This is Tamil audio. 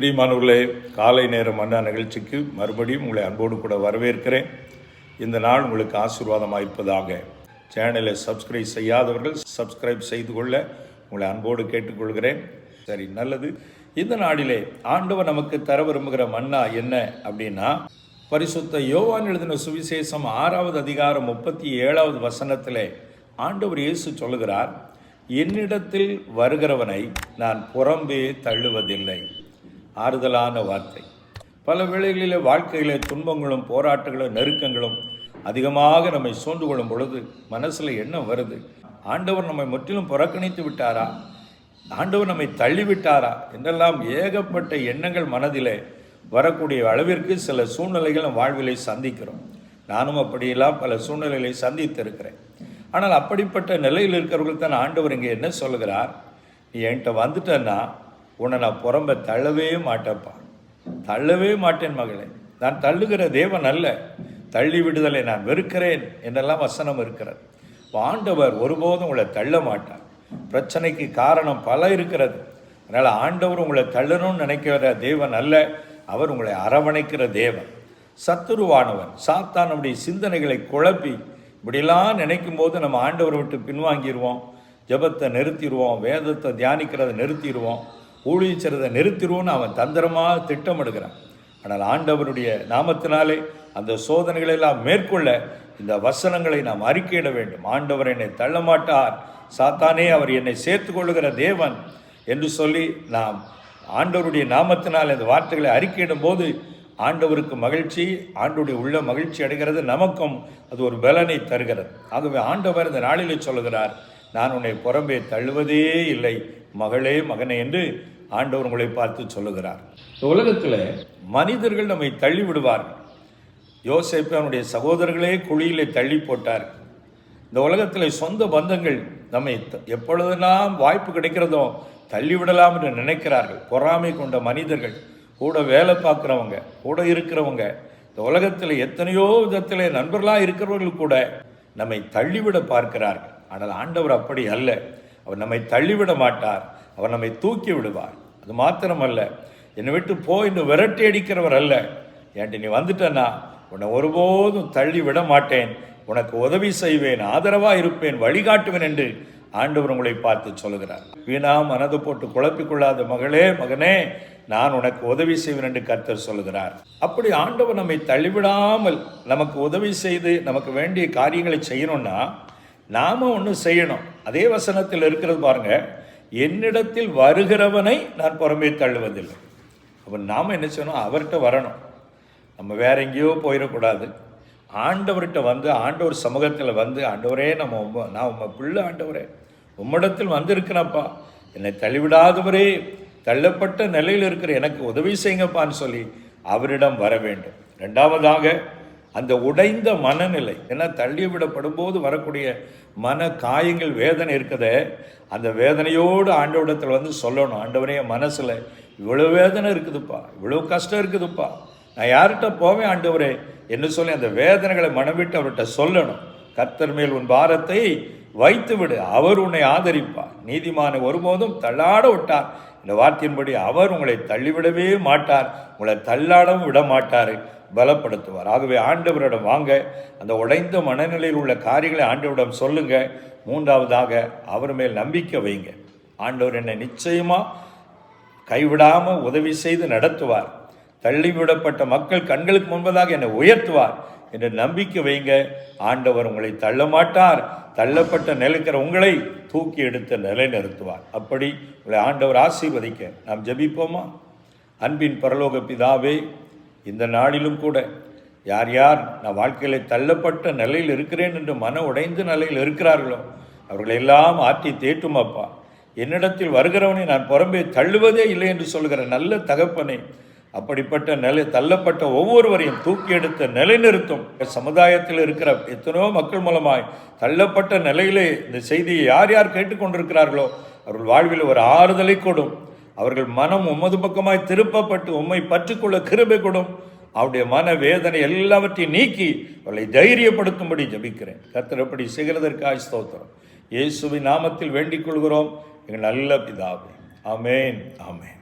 பிரியமானவர்களே காலை நேரம் மன்னா நிகழ்ச்சிக்கு மறுபடியும் உங்களை அன்போடு கூட வரவேற்கிறேன். இந்த நாள் உங்களுக்கு ஆசீர்வாதமாக இருப்பதாக. சேனலை சப்ஸ்கிரைப் செய்யாதவர்கள் சப்ஸ்கிரைப் செய்து கொள்ள உங்களை அன்போடு கேட்டுக்கொள்கிறேன். சரி நல்லது. இந்த நாளிலே ஆண்டவர் நமக்கு தர விரும்புகிற மன்னா என்ன அப்படின்னா பரிசுத்த யோவான் எழுதின சுவிசேஷம் ஆறாவது அதிகாரம் முப்பத்தி ஏழாவது வசனத்திலே ஆண்டவர் இயேசு சொல்லுகிறார் என்னிடத்தில் வருகிறவனை நான் புறம்பே தள்ளுவதில்லை. ஆறுதலான வார்த்தை. பல வேளைகளில் வாழ்க்கையிலே துன்பங்களும் போராட்டங்களும் நெருக்கங்களும் அதிகமாக நம்மை சூழ்ந்து கொள்ளும் பொழுது மனசில் என்ன வருது. ஆண்டவர் நம்மை முற்றிலும் புறக்கணித்து விட்டாரா? ஆண்டவர் நம்மை தள்ளிவிட்டாரா? என்றெல்லாம் ஏகப்பட்ட எண்ணங்கள் மனதிலே வரக்கூடிய அளவிற்கு சில சூழ்நிலைகள் நம் வாழ்விலை சந்திக்கிறோம். நானும் அப்படியெல்லாம் பல சூழ்நிலைகளை சந்தித்திருக்கிறேன். ஆனால் அப்படிப்பட்ட நிலையில் இருக்கிறவர்கள் தான் ஆண்டவர் இங்கே என்ன சொல்கிறார் நீ என்கிட்ட வந்துட்டன்னா உன்னை நான் புறம்ப தள்ளவே மாட்டேன்ப்பா. தள்ளவே மாட்டேன் மகளே. நான் தள்ளுகிற தேவன் அல்ல. தள்ளி விடுதலை நான் வெறுக்கிறேன் என்றெல்லாம் வசனம் இருக்கிறது. ஆண்டவர் ஒருபோதும் உங்களை தள்ள மாட்டார். பிரச்சனைக்கு காரணம் பல இருக்கிறது. அதனால் ஆண்டவர் உங்களை தள்ளணும்னு நினைக்கிற தேவன் அல்ல. அவர் உங்களை அரவணைக்கிற தேவன். சத்துருவானவன் சாத்தானுடைய சிந்தனைகளை குழப்பி இப்படிலாம் நினைக்கும் போது நம்ம ஆண்டவரை விட்டு பின்வாங்கிடுவோம். ஜெபத்தை நிறுத்திடுவோம். வேதத்தை தியானிக்கிறதை நிறுத்திடுவோம். ஊழியக்கிறதை நிறுத்திடுவோம்னு அவன் தந்திரமாக திட்டமிடுகிறான். ஆனால் ஆண்டவருடைய நாமத்தினாலே அந்த சோதனைகளை எல்லாம் மேற்கொள்ள இந்த வசனங்களை நாம் அறிக்கையிட வேண்டும். ஆண்டவர் என்னை தள்ள மாட்டார் சாத்தானே அவர் என்னை சேர்த்து கொள்ளுகிற தேவன் என்று சொல்லி நாம் ஆண்டவருடைய நாமத்தினால் இந்த வார்த்தைகளை அறிக்கையிடும் போது ஆண்டவருக்கு மகிழ்ச்சி ஆண்டுடைய உள்ள மகிழ்ச்சி அடைகிறது நமக்கும் அது ஒரு பலனை தருகிறது. ஆகவே ஆண்டவர் இந்த நாளிலே சொல்லுகிறார் நான் உன்னை புறம்பே தள்ளுவதே இல்லை. மகளே மகனே என்று ஆண்டவர் உங்களை பார்த்து சொல்லுகிறார். இந்த உலகத்தில் மனிதர்கள் நம்மை தள்ளி விடுவார்கள் யோசேப்பு அவனுடைய சகோதரர்களே குழியிலே தள்ளி போட்டார். இந்த உலகத்தில் சொந்த பந்தங்கள் நம்மை எப்பொழுதெல்லாம் வாய்ப்பு கிடைக்கிறதோ தள்ளிவிடலாம் என்று நினைக்கிறார்கள். பொறாமை கொண்ட மனிதர்கள் கூட வேலை பார்க்குறவங்க கூட இருக்கிறவங்க இந்த உலகத்தில் எத்தனையோ விதத்தில் நண்பர்களாக இருக்கிறவர்கள் கூட நம்மை தள்ளிவிட பார்க்கிறார்கள். ஆனால் ஆண்டவர் அப்படி அல்ல. அவர் நம்மை தள்ளிவிட மாட்டார். அவர் நம்மை தூக்கி விடுவார். அது மாத்திரமல்ல. என்னை விட்டு போ என்று விரட்டி அடிக்கிறவர் அல்ல. ஏன்ட்டு நீ வந்துட்டன்னா? உன்னை ஒருபோதும் தள்ளி விட மாட்டேன். உனக்கு உதவி செய்வேன் ஆதரவாக இருப்பேன் வழிகாட்டுவேன் என்று ஆண்டவர் உங்களை பார்த்து சொல்லுகிறார். வீணா மனது போட்டு குழப்பிக்கொள்ளாத மகளே மகனே நான் உனக்கு உதவி செய்வேன் என்று கர்த்தர் சொல்லுகிறார். அப்படி ஆண்டவர் நம்மை தள்ளிவிடாமல் நமக்கு உதவி செய்து நமக்கு வேண்டிய காரியங்களை செய்யணும்னா நாம் ஒன்று செய்யணும். அதே வசனத்தில் இருக்கிறது பாருங்கள் என்னிடத்தில் வருகிறவனை நான் புறம்பே தள்ளுவதில்லை. அப்போ நாம் என்ன செய்யணும்? அவர்கிட்ட வரணும். நம்ம வேற எங்கேயோ போயிடக்கூடாது. ஆண்டவர்கிட்ட வந்து ஆண்டவர் சமூகத்தில் வந்து ஆண்டவரே நம்ம உம்ம நான் உம்ம பிள்ளை ஆண்டவரே. உம்மிடத்தில் வந்திருக்கிறப்பா என்னை தள்ளிவிடாதவரே. தள்ளப்பட்ட நிலையில் இருக்கிற எனக்கு உதவி செய்யுங்கப்பான்னு சொல்லி அவரிடம் வர வேண்டும். ரெண்டாவதாக அந்த உடைந்த மனநிலை ஏன்னா தள்ளி விடப்படும் போது வரக்கூடிய மன காயங்கள் வேதனை இருக்குதே. அந்த வேதனையோடு ஆண்டவரிடத்தில் வந்து சொல்லணும். ஆண்டவரே மனசில் இவ்வளோ வேதனை இருக்குதுப்பா இவ்வளோ கஷ்டம் இருக்குதுப்பா. நான் யார்கிட்ட போவேன் ஆண்டவரே என்று சொல்லி அந்த வேதனைகளை மனவிட்டு அவர்கிட்ட சொல்லணும். கர்த்தர் மேல் உன் பாரத்தை வைத்து விடு அவர் உன்னை ஆதரிப்பார். நீதிமான ஒருபோதும் தள்ளாட விட்டார். இந்த வார்த்தையின்படி அவர் உங்களை தள்ளிவிடவே மாட்டார் உங்களை தள்ளாடவும் விட மாட்டார். பலப்படுத்துவார். ஆகவே ஆண்டவரிடம் வாங்க அந்த உடைந்த மனநிலையில் உள்ள காரியங்களை ஆண்டவரிடம் சொல்லுங்க. மூன்றாவதாக அவர் மேல் நம்பிக்கை வைங்க. ஆண்டவர் என்னை நிச்சயமாக கைவிடாமல் உதவி செய்து நடத்துவார். தள்ளிவிடப்பட்ட மக்கள் கண்களுக்கு முன்பதாக என்னை உயர்த்துவார் என்ற நம்பிக்கை வைங்க. ஆண்டவர் உங்களை தள்ள மாட்டார் தள்ளப்பட்ட நிலைக்கிற உங்களை தூக்கி எடுத்து நிலைநிறுத்துவார். அப்படி உங்களை ஆண்டவர் ஆசீர்வதிக்க நாம் ஜபிப்போமா? அன்பின் பரலோக பிதாவே இந்த நாளிலும் கூட யார் யார் நான் வாழ்க்கையில் தள்ளப்பட்ட நிலையில் இருக்கிறேன் என்று மன உடைந்த நிலையில் இருக்கிறார்களோ அவர்களை எல்லாம் ஆற்றி தேட்டும் அப்பா. என்னிடத்தில் வருகிறவனை நான் புறம்பே தள்ளுவதே இல்லை என்று சொல்கிற நல்ல தகப்பனை அப்படிப்பட்ட நிலை தள்ளப்பட்ட ஒவ்வொருவரையும் தூக்கி எடுத்த நிலைநிறுத்தும். சமுதாயத்தில் இருக்கிற எத்தனையோ மக்கள் மூலமாய் தள்ளப்பட்ட நிலையிலே இந்த செய்தியை யார் யார் கேட்டுக்கொண்டிருக்கிறார்களோ அவர்கள் வாழ்வில் ஒரு ஆறுதலை கொடும். அவர்கள் மனம் உமது பக்கமாய் திருப்பப்பட்டு உம்மை பற்றுக்கொள்ள கிருபை கொடும். அவருடைய மன வேதனை எல்லாவற்றையும் நீக்கி அவளை தைரியப்படுத்தும்படி ஜபிக்கிறேன். கர்த்தர் எப்படி செய்கிறதற்காக ஸ்தோத்திரம். இயேசுவின் நாமத்தில் வேண்டிக் கொள்கிறோம். எங்கள் நல்ல பிதாவே. அமேன் அமேன்